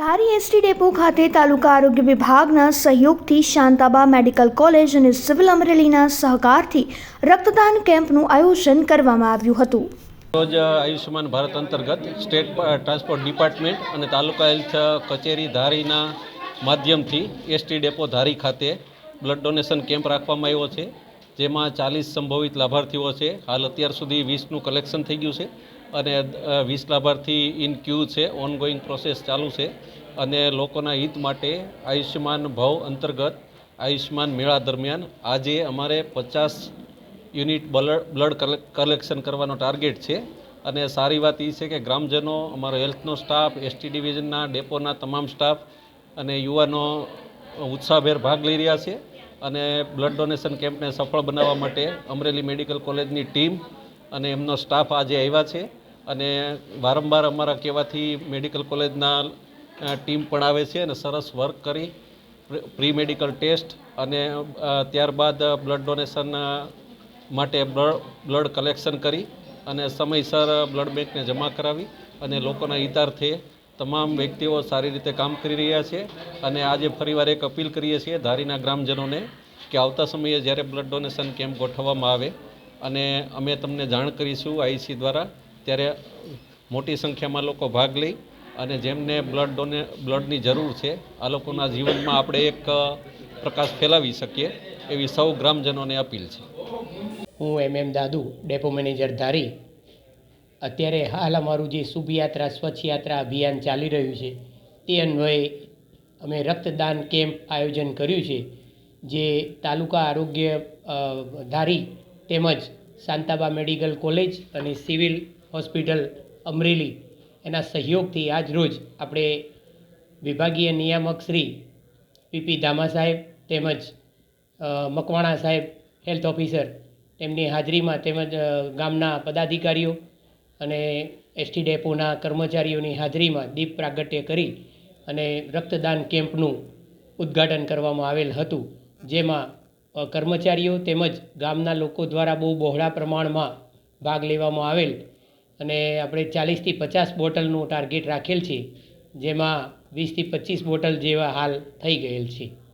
ધારી ST depot ખાતે તાલુકા આરોગ્ય વિભાગના સહયોગથી શાંતાબા મેડિકલ કોલેજ અને સિવિલ અમરેલીના સહકારથી રક્તદાન કેમ્પનું આયોજન કરવામાં આવ્યું હતું. રોજ આયુષ્યમાન ભારત અંતર્ગત સ્ટેટ ટ્રાન્સપોર્ટ ડિપાર્ટમેન્ટ અને તાલુકા હેલ્થ કચેરી ધારીના માધ્યમથી એસટી ડેપો ધારી ખાતે બ્લડ ડોનેશન કેમ્પ રાખવામાં આવ્યો છે. જેમાં ચાલીસ સંભવિત લાભાર્થીઓ છે. હાલ અત્યાર સુધી વીસનું કલેક્શન થઈ ગયું છે. અને વીસ લાભાર્થી ઇન ક્યુ છે ઓનગોઈંગ પ્રોસેસ ચાલુ છે. અને લોકોના હિત માટે આયુષ્યમાન ભાવ અંતર્ગત આયુષ્યમાન મેળા દરમિયાન આજે અમારે પચાસ યુનિટ બ્લડ બ્લડ કલેક્શન કરવાનો ટાર્ગેટ છે. અને સારી વાત એ છે કે ગ્રામજનો, અમારો હેલ્થનો સ્ટાફ એસટી ડિવિઝનના, ડેપોના તમામ સ્ટાફ અને યુવાનો ઉત્સાહભેર ભાગ લઈ રહ્યા છે. અને બ્લડ ડોનેશન કેમ્પને સફળ બનાવવા માટે અમરેલી મેડિકલ કોલેજની ટીમ અને એમનો સ્ટાફ આજે આવ્યા છે. અને વારંવાર અમારા કહેવાથી મેડિકલ કોલેજના ટીમ પણ આવે છે અને સરસ વર્ક કરી. પ્રી મેડિકલ ટેસ્ટ અને ત્યારબાદ બ્લડ ડોનેશન માટે બ્લડ કલેક્શન કરી અને સમયસર બ્લડ બેંકને જમા કરાવી અને લોકોના હિતાર્થે તમામ વ્યક્તિઓ સારી રીતે કામ કરી રહ્યા છે અને આજે ફરીવાર એક અપીલ કરીએ છીએ ધારીના ગ્રામજનોને કે આવતા સમયે જ્યારે બ્લડ ડોનેશન કેમ્પ ગોઠવવામાં આવે અને અમે તમને જાણ કરીશું આઈસી દ્વારા ત્યારે મોટી સંખ્યામાં લોકો ભાગ લઈ અને જેમને બ્લડ ડોને બ્લડની જરૂર છે, આ લોકોના જીવનમાં આપણે એક પ્રકાશ ફેલાવી શકીએ એવી સૌ ગ્રામજનોને અપીલ છે. હું એમ એમ દાદુ, ડેપો મેનેજર ધારી. અત્યારે હાલ અમારું જે શુભ યાત્રા સ્વચ્છ યાત્રા અભિયાન ચાલી રહ્યું છે, તે અન્વયે અમે રક્તદાન કેમ્પ આયોજન કર્યું છે, જે તાલુકા આરોગ્ય ધારી તેમજ શાંતાબા મેડિકલ કોલેજ અને સિવિલ હોસ્પિટલ અમરેલી. એના સહયોગથી આજ રોજ આપણે વિભાગીય નિયામક શ્રી પીપી ધામા સાહેબ તેમજ મકવાણા સાહેબ હેલ્થ ઓફિસર તેમની હાજરીમાં તેમજ ગામના પદાધિકારીઓ અને એસટી ડેપોના કર્મચારીઓની હાજરીમાં દીપ પ્રાગટ્ય કરી અને રક્તદાન કેમ્પનું ઉદ્ઘાટન કરવામાં આવેલ હતું. જેમાં કર્મચારીઓ તેમજ ગામના લોકો દ્વારા બહુ બહોળા પ્રમાણમાં ભાગ લેવામાં આવેલ અને આપણે ચાલીસથી પચાસ બોટલનું ટાર્ગેટ રાખેલ છે, જેમાં વીસથી પચીસ બોટલ જેવા હાલ થઈ ગયેલ છે.